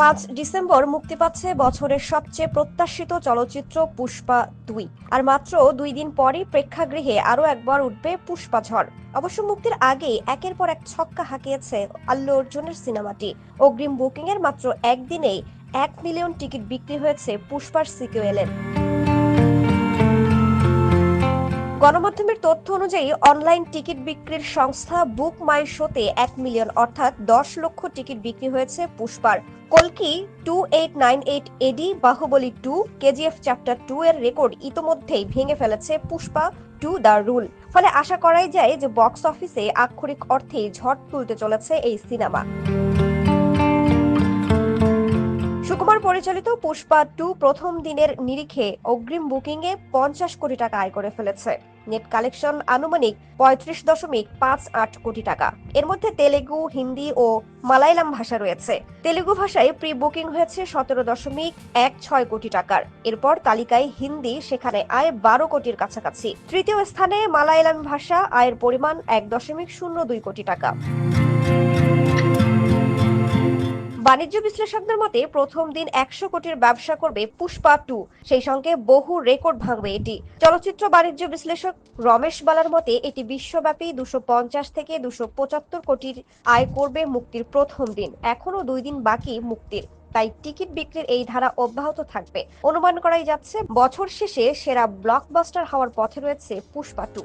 পাঁচ ডিসেম্বর মুক্তি পাচ্ছে বছরের সবচেয়ে প্রত্যাশিত চলচ্চিত্র পুষ্পা দুই। আর মাত্র দুই দিন পরই প্রেক্ষাগৃহে আরও একবার উঠবে পুষ্পা ঝড়। অবশ্য মুক্তির আগেই একের পর এক ছক্কা হাঁকিয়েছে আল্লু অর্জুনের সিনেমাটি। অগ্রিম বুকিং এর মাত্র একদিনেই এক মিলিয়ন টিকিট বিক্রি হয়েছে পুষ্পার সিকুয়েলের গণমাধ্যমের তথ্য অনুযায়ী অনলাইন টিকিট বিক্রির সংস্থা বুক মাই শোতে এক মিলিয়ন, অর্থাৎ দশ লক্ষ টিকিট বিক্রি হয়েছে পুষ্পার। কলকি two eight nine eight A D Baahubali two, K G F chapter two এর রেকর্ড ইতোমধ্যেই ভেঙে ফেলেছে পুষ্পা টু দ্য রুল। ফলে আশা করাই যায় যে বক্স অফিসে আক্ষরিক অর্থেই ঝড় তুলতে চলেছে এই সিনেমা। সুকুমার পরিচালিত পুষ্পা টু প্রথম দিনের নিরিখে অগ্রিম বুকিং এ পঞ্চাশ কোটি টাকা আয় করে ফেলেছে। নেট কালেকশন আনুমানিক পঁয়ত্রিশ দশমিক পাঁচ আট কোটি টাকা। এর মধ্যে তেলেগু, হিন্দি ও মালায়ালাম ভাষা রয়েছে। তেলেগু ভাষায় প্রি বুকিং হয়েছে সতেরো দশমিক এক ছয় কোটি টাকার। এরপর তালিকায় হিন্দি, সেখানে আয় বারো কোটির কাছাকাছি। তৃতীয় স্থানে মালায়ালাম ভাষা আয়ের পরিমাণ এক দশমিক শূন্য দুই কোটি টাকা। বাণিজ্য বিশ্লেষকদের মতে, প্রথম দিন একশো কোটির ব্যবসা করবে পুষ্পা টু। সেই সঙ্গে বহু রেকর্ড ভাঙবে এটি। চলচ্চিত্র বাণিজ্য বিশ্লেষক রমেশ বালার মতে, এটি বিশ্বব্যাপী দুশো পঞ্চাশ থেকে দুশো পঁচাত্তর কোটির আয় করবে মুক্তির প্রথম দিন। এখনও দুই দিন বাকি মুক্তির। তাই টিকিট বিক্রির এই ধারা অব্যাহত থাকবে। অনুমান করাই যাচ্ছে, বছর শেষে সেরা ব্লকবাস্টার হওয়ার পথে রয়েছে পুষ্পা টু।